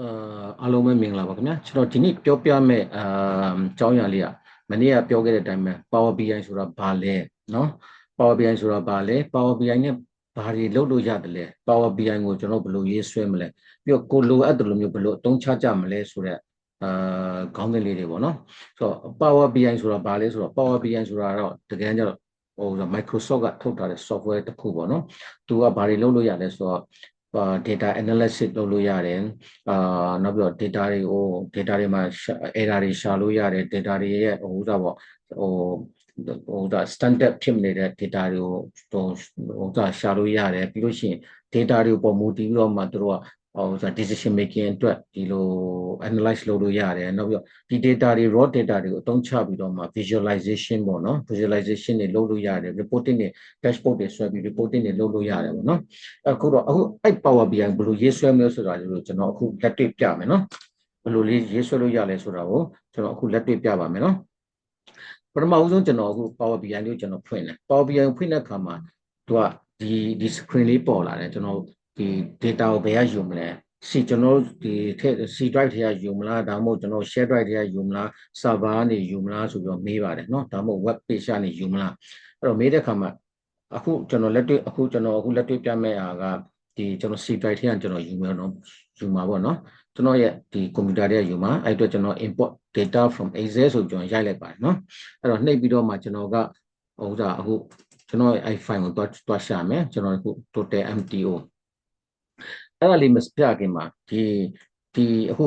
အာအားလုံးပဲမင်္ဂလာပါခင်ဗျာကျွန်တော်ဒီနေ့ပြောပြမယ့်အာအကြောင်းအရာလေးကမနေ့ကပြောခဲ့တဲ့အတိုင်းပဲ Power BI ဆိုတာဘာလဲเนาะ Power BI ဆိုတာဘာလဲ Power BI နဲ့ဘာတွေလုပ်လို့ရတယ်လဲ Power BI ကိုကျွန်တော်ဘယ်လိုရေးဆွဲမလဲပြီးတော့ကိုလိုအပ်တယ်လို့မျိုးဘယ်လိုအသုံးချကြမလဲဆိုတော့အာခေါင်းစဉ်လေးတွေပေါ့နော်ဆိုတော့ Power BI ဆိုတာဘာလဲဆိုတော့ Power BI ဆိုတာတော့တကယ်ကြတော့ဟို Microsoft ကထုတ်ထားတဲ့ software တစ်ခုပေါ့နော်သူကဘာတွေလုပ်လို့ရလဲဆိုတော့ data analysis လုပ်လို့ရတယ်အာနောက်ပြီးတော့ data တွေကို data တွေမှာ error တွေရှာလို့ရတယ် data တွေရဲ့ဟိုဥစားပေါ့ဟိုဟိုဒါ standard ဖြစ်နေတဲ့ data တွေကိုဟိုဟိုဒါရှာလို့ရတယ်ပြီးလို့ရှိရင် data တွေကိုပုံမူတည်ပြီးတော့မှတို့က ဟိုဆို decision making အတွက်ဒီလို analyze လုပ်လို့ရတယ်နောက်ပြီးတော့ဒီ data တွေ raw data တွေကိုအသုံးချပြီးတော့မှ visualization ပေါ့နော် visualization တွေလုပ်လို့ရတယ် reporting တွေ dashboard တွေဆွဲပြီး reporting တွေလုပ်လို့ရတယ်ပေါ့နော်အခုတော့အခုအဲ့ power bi ဘယ်လိုရေးဆွဲမလဲဆိုတာကိုကျွန်တော်အခုလက်တွေ့ပြမယ်နော်ဘယ်လိုလေးရေးဆွဲလို့ရလဲဆိုတာကိုကျွန်တော်အခုလက်တွေ့ပြပါမယ်နော်ပထမဦးဆုံးကျွန်တော်အခု power bi လေးကိုကျွန်တော်ဖွင့်တယ် power bi ကိုဖွင့်တဲ့အခါမှာသူကဒီဒီ screen လေးပေါ်လာတယ်ကျွန်တော် ဒီ data ကိုဘယ်ကယူမလဲစီကျွန်တော်ဒီထက် C drive ထဲကယူမလားဒါမှမဟုတ်ကျွန်တော် share drive ထဲကယူမလား server ကနေယူမလားဆိုပြီးတော့မေးပါတယ်เนาะဒါမှမဟုတ် web page ကနေယူမလားအဲ့တော့မေးတဲ့အခါမှာအခုကျွန်တော်လက်တွေ့အခုကျွန်တော်အခုလက်တွေ့ပြမယ့်အားကဒီကျွန်တော် C drive ထဲကကျွန်တော်ယူမယ်နော်ယူမှာပေါ့နော်ကျွန်တော်ရဲ့ဒီကွန်ပျူတာထဲကယူမှာအဲ့အတွက်ကျွန်တော် import data from excel ဆိုကျွန်တော်ရိုက်လိုက်ပါတယ်နော်အဲ့တော့နှိပ်ပြီးတော့မှကျွန်တော်ကဟိုဥစားအခုကျွန်တော်ရဲ့ i file ကိုတွားတွားရှာမယ်ကျွန်တော်အခု total mto အဲ့ဒါလေးမပြခင်မှာဒီဒီအခု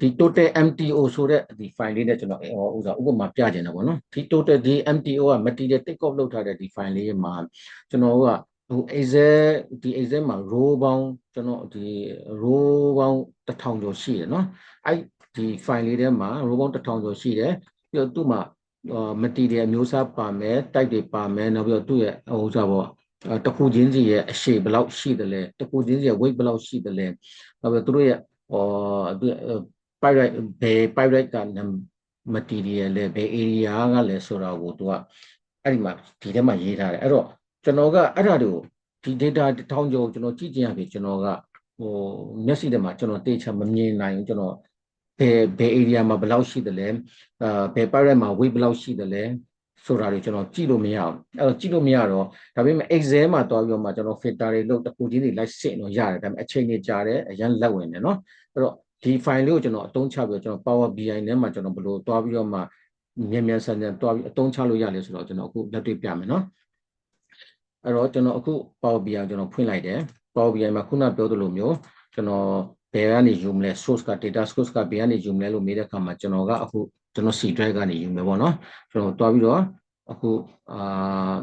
ဒီ total mto ဆိုတဲ့ဒီ file လေးနဲ့ကျွန်တော်ဟိုဥစားဥပမာပြချင်တယ်ပေါ့နော်ဒီ total ဒီ mto က material take off လုပ်ထားတဲ့ဒီ file လေးမှာကျွန်တော်ကဟို excel ဒီ excel မှာ row ပေါင်းကျွန်တော်ဒီ row ပေါင်း1000ကျော်ရှိတယ်နော်အဲ့ဒီ file လေးထဲမှာ row ပေါင်း1000ကျော်ရှိတယ်ပြီးတော့သူ့မှာ material အမျိုးအစားပါမယ် type တွေပါမယ်နောက်ပြီးတော့သူ့ရဲ့ဟိုဥစားပေါ့တခုချင်းစီရဲ့အရှိဘယ်လောက်ရှိတယ်လဲတခုချင်းစီရဲ့ weight ဘယ်လောက်ရှိတယ်လဲနောက်ပြီးသူတို့ရဲ့ဟော pirate ဘယ် pirate က material လဲဘယ် area ကလဲဆိုတာကိုသူကအဲ့ဒီမှာဒီထဲမှာရေးထားတယ်အဲ့တော့ကျွန်တော်ကအဲ့ဒါတွေကိုဒီ data ထောင်ကျော်ကျွန်တော်ကြည့်ကြရပြီကျွန်တော်ကဟိုမျက်စိထဲမှာကျွန်တော်တေချာမမြင်နိုင်ဘူးကျွန်တော် ဘယ်ဘယ် area မှာဘယ်လောက်ရှိတယ်လဲအာဘယ် pirate မှာ weight ဘယ်လောက်ရှိတယ်လဲဆိုတာတွေကျွန်တော်ကြည့်လို့မရအောင်အဲ့တော့ကြည့်လို့မရတော့ဒါပေမဲ့ Excel မှာတွားပြီးတော့မှကျွန်တော် filter တွေလုပ်တခုချင်းတွေလိုက်စစ်တော့ရတယ်ဒါပေမဲ့အချိန်ကြီးကြာတယ်အရင်လက်ဝင်တယ်เนาะအဲ့တော့ဒီ file လေးကိုကျွန်တော်အသုံးချပြီးတော့ကျွန်တော် Power BI ထဲမှာကျွန်တော်ဘယ်လိုတွားပြီးတော့မှမြန်မြန်ဆန်ဆန်တွားပြီးအသုံးချလို့ရလဲဆိုတော့ကျွန်တော်အခုလက်တွေ့ပြမယ်เนาะအဲ့တော့ကျွန်တော်အခု Power BI ကျွန်တော်ဖွင့်လိုက်တယ် Power BI မှာခုနပြောသလိုမျိုးကျွန်တော် ဘယ်ကနေယူမလဲ source က data source ကဘယ်ကနေယူမလဲလို့မေးတဲ့အခါမှာကျွန်တော်ကအခုကျွန်တော် C drive ကနေယူမယ်ပေါ့နော်ကျွန်တော်တွားပြီးတော့အခုအာ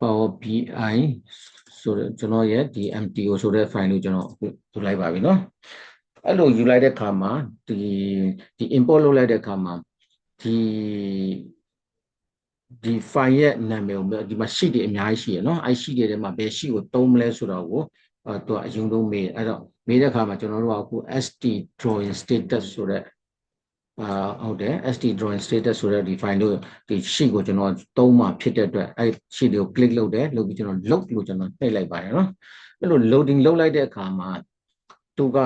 Power BI ဆိုတော့ကျွန်တော်ရဲ့ဒီ MTO ဆိုတဲ့ file ကိုကျွန်တော်ယူလိုက်ပါပြီเนาะအဲ့လိုယူလိုက်တဲ့အခါမှာဒီဒီ import လုပ်လိုက်တဲ့အခါမှာဒီဒီ file ရဲ့နာမည်ကိုဒီမှာ sheet တွေအများကြီးရှိရเนาะအဲ့ sheet တွေထဲမှာဘယ် sheet ကိုသုံးမလဲဆိုတော့ကို အဲသူကအရင်ဆုံးမေးအဲ့တော့မေးတဲ့အခါမှာကျွန်တော်တို့ကအခု ST drawing status ဆိုတဲ့အာဟုတ်တယ် ST drawing status ဆိုတဲ့ဒီ file လို့ဒီ sheet ကိုကျွန်တော်သုံးမှဖြစ်တဲ့အတွက်အဲ့ sheet တွေကို click လုပ်တယ်လုပ်ပြီးကျွန်တော် load လို့ကျွန်တော်နှိပ်လိုက်ပါတယ်နော်အဲ့လို loading လုပ်လိုက်တဲ့အခါမှာသူက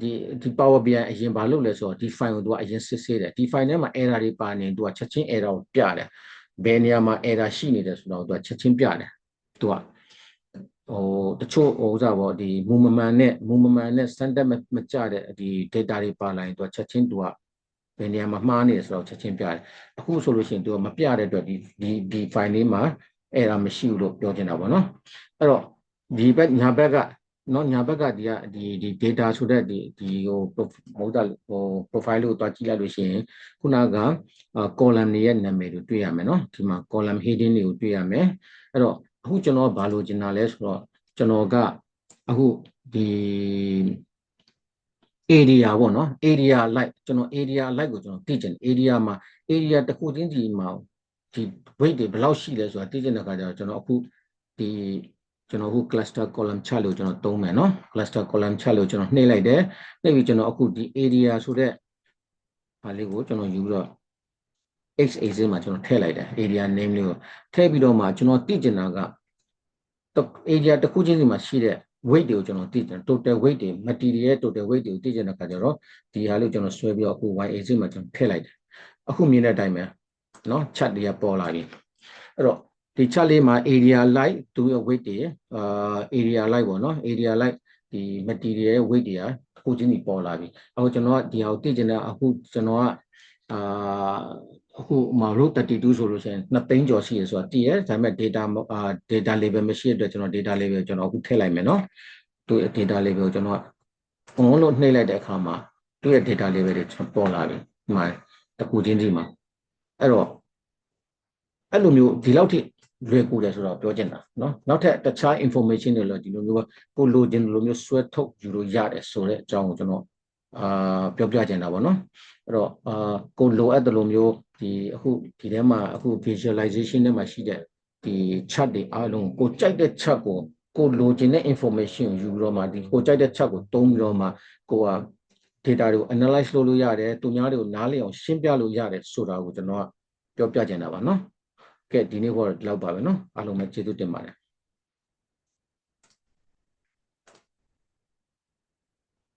ဒီဒီ power bi အရင်ဘာလုပ်လဲဆိုတော့ဒီ file ကိုသူကအရင်စစ်ဆေးတယ်ဒီ file ထဲမှာ error တွေပါနေသူကချက်ချင်း error ကိုပြတယ်ဘယ်နေရာမှာ error ရှိနေတယ်ဆိုတော့သူကချက်ချင်းပြတယ်သူက ဟိုတချို့ဟိုဥစားပေါ့ဒီမူမမှန်နဲ့မူမမှန်နဲ့ standard မကြတဲ့ဒီ data တွေပါလာရင်သူကချက်ချင်းသူကဘယ်နေရာမှာမှားနေတယ်ဆိုတော့ချက်ချင်းပြတယ်အခုဆိုလို့ရှိရင်သူကမပြတဲ့အတွက်ဒီဒီဒီ file လေးမှာ error မရှိဘူးလို့ပြောချင်တာပေါ့နော်အဲ့တော့ဒီဘက်ညာဘက်ကနော်ညာဘက်ကဒီကဒီဒီ data ဆိုတဲ့ဒီဒီဟိုမဟုတ်တာဟို profile ကိုတွားကြည့်လိုက်လို့ရှိရင်ခုနက column တွေရဲ့နာမည်တွေတွေ့ရမယ်နော်ဒီမှာ column heading တွေကိုတွေ့ရမယ်အဲ့တော့ အခုကျွန်တော်ဘာလို့ကျင်တာလဲဆိုတော့ကျွန်တော်ကအခုဒီ area ပေါ့နော် area like ကျွန်တော် area like ကိုကျွန်တော်သိချင် area မှာ area တစ်ခုချင်းဒီမှာဒီ weight တွေဘယ်လောက်ရှိလဲဆိုတာသိချင်တဲ့အခါကျတော့ကျွန်တော်အခုဒီကျွန်တော်အခု cluster column chart လို့ကျွန်တော်သုံးမယ်နော် cluster column chart လို့ကျွန်တော်နှိပ်လိုက်တယ်နှိပ်ပြီးကျွန်တော်အခုဒီ area ဆိုတဲ့ဟာလေးကိုကျွန်တော်ယူပြီးတော့ x axis မှာကျွန်တော်ထည့်လိုက်တယ် area name လေးကိုထည့်ပြီးတော့မှကျွန်တော်သိချင်တာက area တစ်ခုချင်းစီမှာရှိတဲ့ weight တွေကိုကျွန်တော်သိတယ် total weight တွေ material ရဲ့ total weight တွေကိုသိချင်တဲ့အခါကျတော့ဒီဟာလေးကိုကျွန်တော်ဆွဲပြီးတော့အခု y axis မှာကျွန်တော်ထည့်လိုက်တယ်အခုမြင်တဲ့အတိုင်းပဲเนาะ chart တွေကပေါ်လာပြီအဲ့တော့ဒီ chart လေးမှာ area light သူရဲ့ weight တွေအာ area light ပေါ့เนาะ area light ဒီ material ရဲ့ weight တွေကအခုချင်းစီပေါ်လာပြီအခုကျွန်တော်ကဒီဟာကိုသိချင်တဲ့အခုကျွန်တော်ကအာ အခုမှာ root 32ဆိုလို့ရှိရင်2သိန်းကျော်ရှိရဆိုတာတည်ရဲဒါပေမဲ့ data အာ data level မရှိတဲ့အတွက်ကျွန်တော် data level ကျွန်တော်အခုထည့်လိုက်မယ်เนาะသူ့ရဲ့ data level ကိုကျွန်တော် on လို့နှိပ်လိုက်တဲ့အခါမှာသူ့ရဲ့ data level တွေကျွန်တော်ပေါ်လာပြီဒီမှာတစ်ခုချင်းစီမှာအဲ့တော့အဲ့လိုမျိုးဒီလောက်ထိလွယ်ကူတယ်ဆိုတော့ပြောချင်တာเนาะနောက်ထပ်တခြား information တွေလည်းဒီလိုမျိုးကိုလိုချင်လိုမျိုးဆွဲထုတ်ယူလို့ရတယ်ဆိုတဲ့အကြောင်းကိုကျွန်တော်အာပြောပြချင်တာပေါ့နော်အဲ့တော့အာကိုလိုအပ်တယ်လို့မျိုး ဒီအခုဒီထဲမှာအခု visualization ထဲမှာရှိတဲ့ဒီ chart တွေအားလုံးကိုကြိုက်တဲ့ chart ကိုကိုလိုချင်တဲ့ information ကိုယူပြီးတော့မှဒီကိုကြိုက်တဲ့ chart ကိုတုံးပြီးတော့မှကိုက data တွေကို analyze လုပ်လို့ရတယ်သူများတွေကိုနားလည်အောင်ရှင်းပြလို့ရတယ်ဆိုတာကိုကျွန်တော်ကပြောပြချင်တာပါเนาะကဲဒီနေ့ကတော့ဒီလောက်ပါပဲเนาะအားလုံးပဲကျေးဇူးတင်ပါတယ်